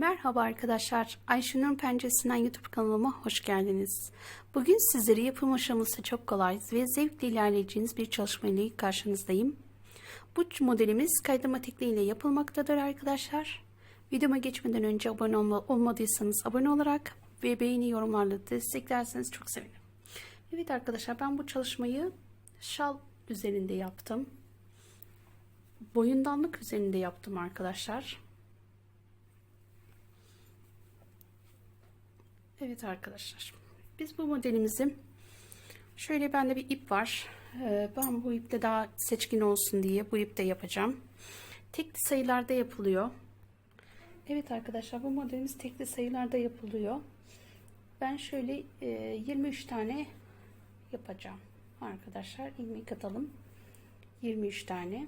Merhaba arkadaşlar. Ayşenur Penceresinden YouTube kanalıma hoş geldiniz. Bugün sizlere yapım aşaması çok kolay ve zevkle ilerleyeceğiniz bir çalışma ile karşınızdayım. Bu modelimiz kaydırma tekniğiyle yapılmaktadır arkadaşlar. Videoma geçmeden önce abone olma, olmadıysanız abone olarak ve beğeni yorumlarla desteklerseniz çok sevinirim. Evet arkadaşlar ben bu çalışmayı şal üzerinde yaptım. Boyundanlık üzerinde yaptım arkadaşlar. Evet arkadaşlar. Biz bu modelimizi şöyle bende bir ip var. Ee, Ben bu iple daha seçkin olsun diye bu iple yapacağım. Tekli sayılarda yapılıyor. Evet arkadaşlar bu modelimiz tekli sayılarda yapılıyor. Ben şöyle e, 23 tane yapacağım. Arkadaşlar ilmek atalım. 23 tane.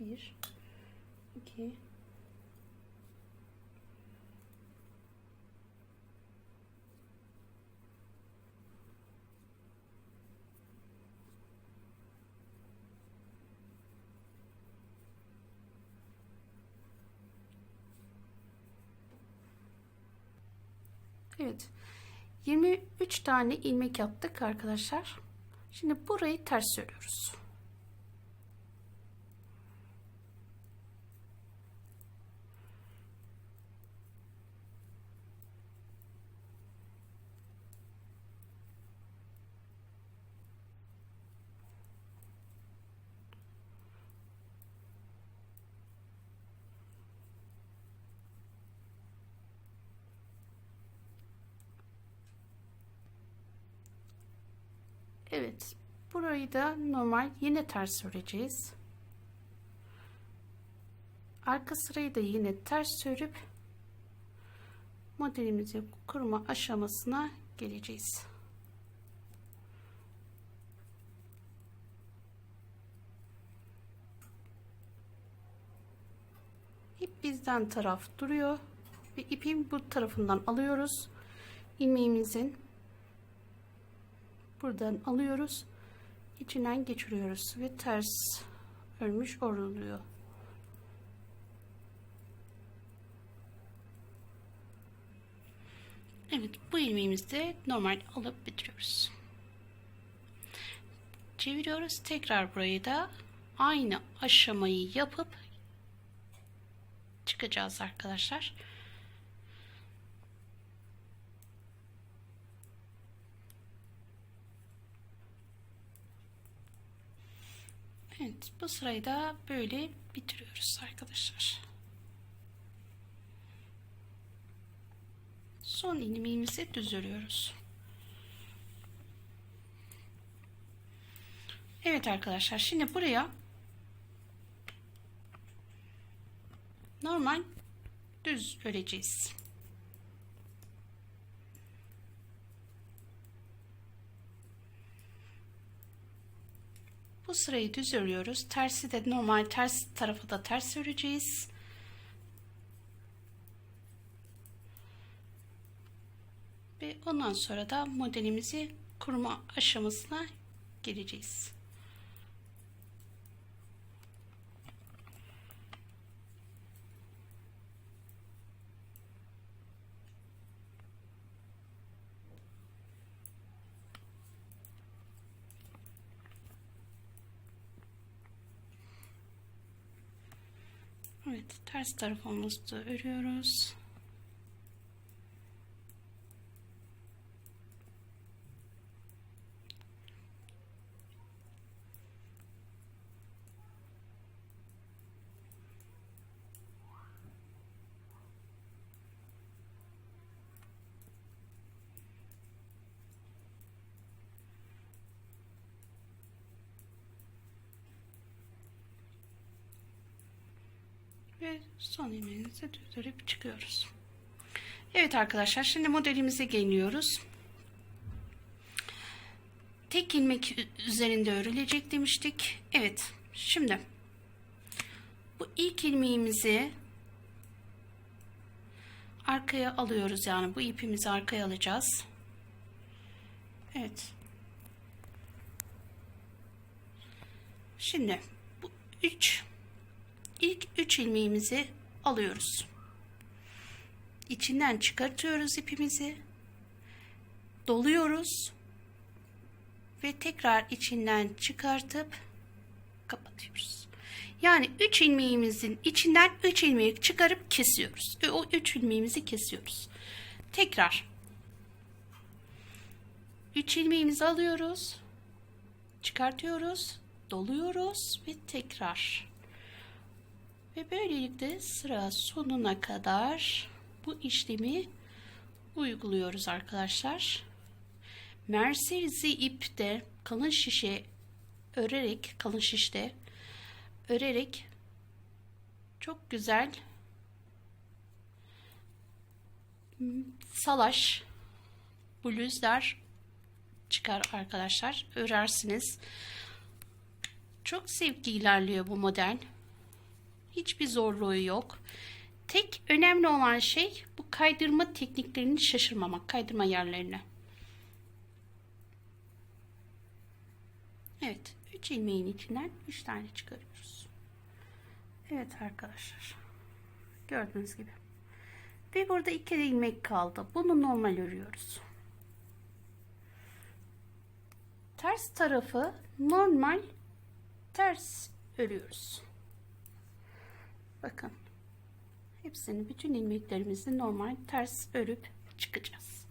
1 2 Evet. 23 tane ilmek yaptık arkadaşlar. Şimdi burayı ters örüyoruz. Evet. Burayı da normal yine ters öreceğiz. Arka sırayı da yine ters örüp modelimizi kurma aşamasına geleceğiz. İp bizden taraf duruyor ve ipin bu tarafından alıyoruz. ilmeğimizin buradan alıyoruz. İçinden geçiriyoruz ve ters örmüş oluyor Evet bu ilmeğimizi de normal alıp bitiriyoruz. Çeviriyoruz. Tekrar burayı da aynı aşamayı yapıp çıkacağız arkadaşlar Bu sırayı da böyle bitiriyoruz arkadaşlar. Son ilmeğimizi düz örüyoruz. Evet arkadaşlar şimdi buraya normal düz öreceğiz. Bu sırayı düz örüyoruz. Tersi de normal ters tarafı da ters öreceğiz. Ve ondan sonra da modelimizi kurma aşamasına geleceğiz. Evet ters tarafımızda örüyoruz. Ve son ilmeğimizi düzdürüp çıkıyoruz. Evet arkadaşlar şimdi modelimize geliyoruz. Tek ilmek üzerinde örülecek demiştik. Evet şimdi bu ilk ilmeğimizi arkaya alıyoruz yani bu ipimizi arkaya alacağız. Evet. Şimdi bu 3 İlk 3 ilmeğimizi alıyoruz. İçinden çıkartıyoruz ipimizi. Doluyoruz. Ve tekrar içinden çıkartıp kapatıyoruz. Yani 3 ilmeğimizin içinden 3 ilmeği çıkarıp kesiyoruz. Ve o 3 ilmeğimizi kesiyoruz. Tekrar 3 ilmeğimizi alıyoruz. Çıkartıyoruz. Doluyoruz ve tekrar. Ve böylelikle sıra sonuna kadar bu işlemi uyguluyoruz arkadaşlar. Mercerizi ipte kalın şişe örerek kalın şişte örerek çok güzel salaş bluzlar çıkar arkadaşlar. Örersiniz. Çok zevkli ilerliyor bu model. Hiçbir zorluğu yok. Tek önemli olan şey bu kaydırma tekniklerini şaşırmamak. Kaydırma yerlerini. Evet. 3 ilmeğin içinden 3 tane çıkarıyoruz. Evet arkadaşlar. Gördüğünüz gibi. Ve burada 2 ilmek kaldı. Bunu normal örüyoruz. Ters tarafı normal ters örüyoruz. Bakın. Hepsini bütün ilmeklerimizi normal ters örüp çıkacağız.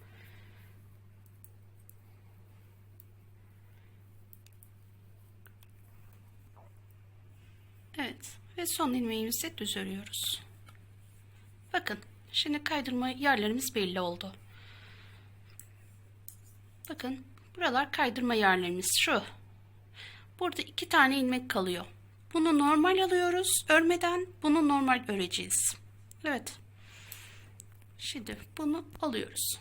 Evet ve son ilmeğimizi düz örüyoruz. Bakın şimdi kaydırma yerlerimiz belli oldu. Bakın buralar kaydırma yerlerimiz şu. Burada iki tane ilmek kalıyor. Bunu normal alıyoruz. Örmeden bunu normal öreceğiz. Evet. Şimdi bunu alıyoruz.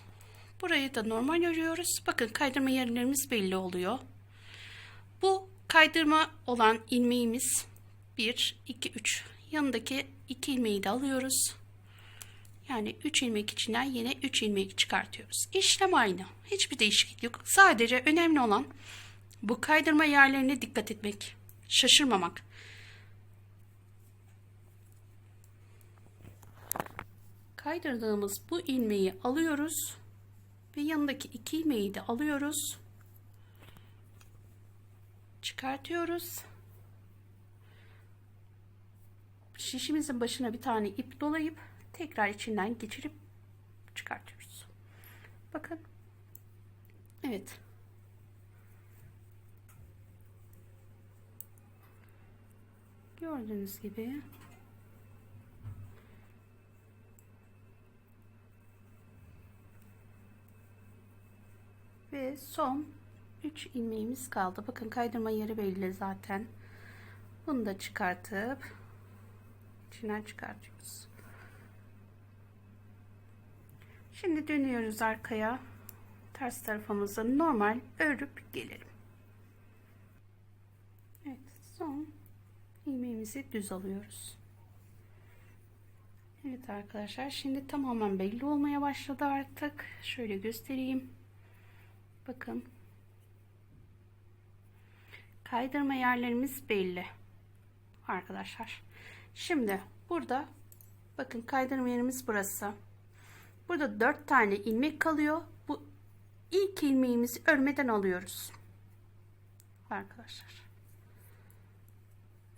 Burayı da normal örüyoruz. Bakın kaydırma yerlerimiz belli oluyor. Bu kaydırma olan ilmeğimiz 1, 2, 3. Yanındaki 2 ilmeği de alıyoruz. Yani 3 ilmek içinden yine 3 ilmek çıkartıyoruz. İşlem aynı. Hiçbir değişiklik yok. Sadece önemli olan bu kaydırma yerlerine dikkat etmek. Şaşırmamak. Kaydırdığımız bu ilmeği alıyoruz. Ve yanındaki iki ilmeği de alıyoruz. Çıkartıyoruz. Şişimizin başına bir tane ip dolayıp tekrar içinden geçirip çıkartıyoruz. Bakın. Evet. Gördüğünüz gibi ve son 3 ilmeğimiz kaldı. Bakın kaydırma yeri belli zaten. Bunu da çıkartıp içinden çıkartıyoruz. Şimdi dönüyoruz arkaya. Ters tarafımızı normal örüp gelelim. Evet, son ilmeğimizi düz alıyoruz. Evet arkadaşlar, şimdi tamamen belli olmaya başladı artık. Şöyle göstereyim. Bakın. Kaydırma yerlerimiz belli. Arkadaşlar. Şimdi burada bakın kaydırma yerimiz burası. Burada 4 tane ilmek kalıyor. Bu ilk ilmeğimizi örmeden alıyoruz. Arkadaşlar.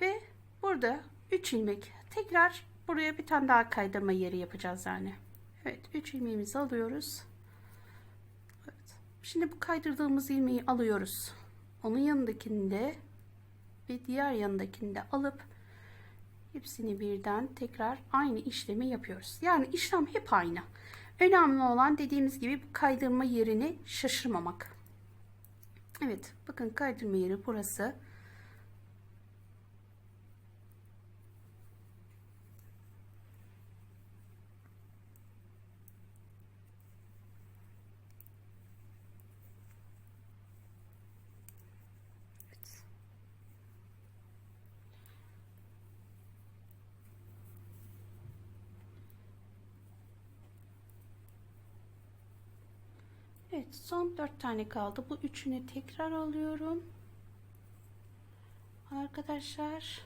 Ve burada 3 ilmek. Tekrar buraya bir tane daha kaydırma yeri yapacağız yani. Evet 3 ilmeğimizi alıyoruz. Şimdi bu kaydırdığımız ilmeği alıyoruz. Onun yanındakinde ve diğer yanındakinde alıp hepsini birden tekrar aynı işlemi yapıyoruz. Yani işlem hep aynı. Önemli olan dediğimiz gibi bu kaydırma yerini şaşırmamak. Evet bakın kaydırma yeri burası. Evet son dört tane kaldı. Bu üçünü tekrar alıyorum. Arkadaşlar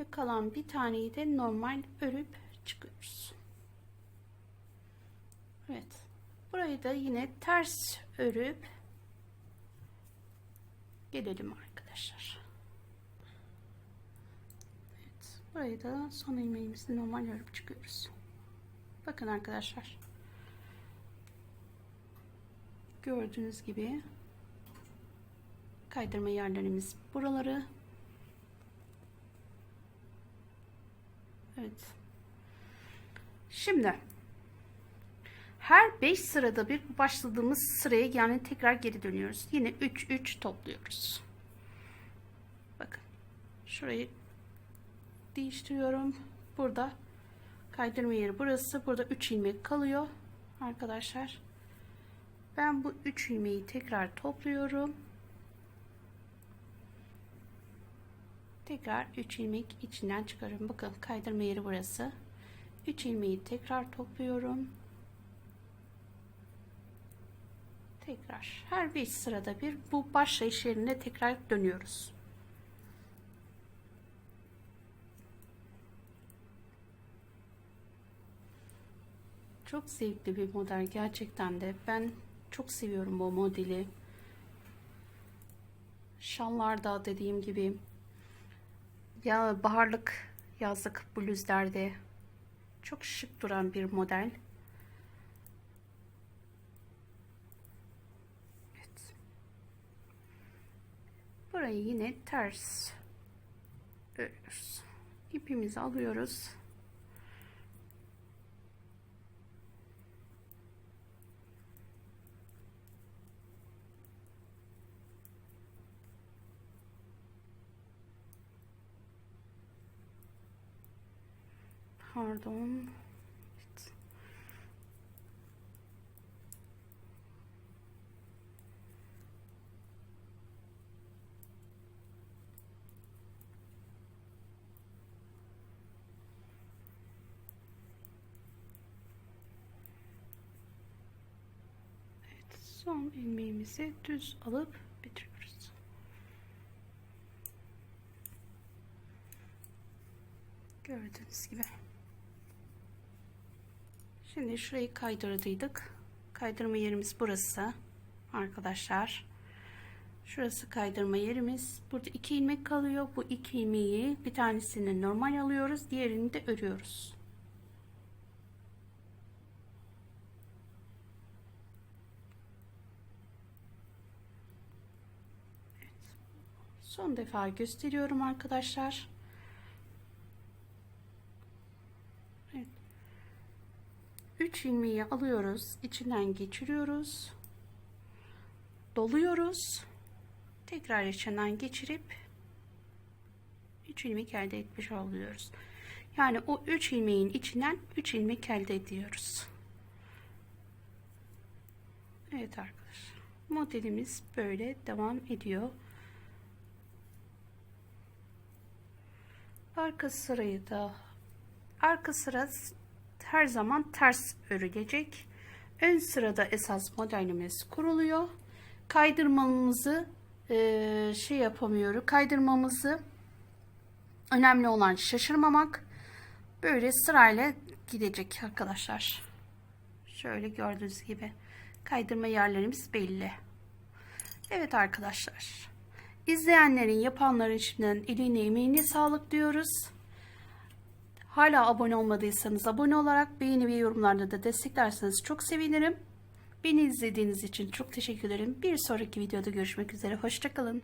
Ve kalan bir taneyi de normal örüp çıkıyoruz. Evet. Burayı da yine ters örüp gelelim arkadaşlar. Evet. Burayı da son ilmeğimizi normal örüp çıkıyoruz. Bakın arkadaşlar. Gördüğünüz gibi kaydırma yerlerimiz buraları. Evet. Şimdi her 5 sırada bir başladığımız sıraya yani tekrar geri dönüyoruz. Yine 3 3 topluyoruz. Bakın. Şurayı değiştiriyorum. Burada kaydırma yeri burası. Burada 3 ilmek kalıyor arkadaşlar. Ben bu 3 ilmeği tekrar topluyorum. Tekrar 3 ilmek içinden çıkarıyorum. Bakın kaydırma yeri burası. 3 ilmeği tekrar topluyorum. Tekrar her bir sırada bir bu başlayış yerine tekrar dönüyoruz. Çok zevkli bir model gerçekten de. Ben çok seviyorum bu modeli. Şallarda dediğim gibi ya baharlık yazlık bluzlerde çok şık duran bir model. Evet. Burayı yine ters örüyoruz. İpimizi alıyoruz. Pardon. Evet. Son ilmeğimizi düz alıp bitiriyoruz. Gördüğünüz gibi. Şimdi şurayı kaydırdıydık. Kaydırma yerimiz burası. Arkadaşlar. Şurası kaydırma yerimiz. Burada iki ilmek kalıyor. Bu iki ilmeği bir tanesini normal alıyoruz. Diğerini de örüyoruz. Evet. Son defa gösteriyorum arkadaşlar. 3 ilmeği alıyoruz içinden geçiriyoruz doluyoruz tekrar içinden geçirip 3 ilmek elde etmiş oluyoruz. Yani o 3 ilmeğin içinden 3 ilmek elde ediyoruz. Evet arkadaşlar modelimiz böyle devam ediyor. Arka sırayı da arka sıra her zaman ters örülecek. Ön sırada esas modelimiz kuruluyor. Kaydırmamızı e, şey yapamıyoruz. Kaydırmamızı önemli olan şaşırmamak. Böyle sırayla gidecek arkadaşlar. Şöyle gördüğünüz gibi kaydırma yerlerimiz belli. Evet arkadaşlar. İzleyenlerin, yapanların şimdiden eline emeğine sağlık diyoruz. Hala abone olmadıysanız abone olarak beğeni ve yorumlarda da desteklerseniz çok sevinirim. Beni izlediğiniz için çok teşekkür ederim. Bir sonraki videoda görüşmek üzere. Hoşçakalın.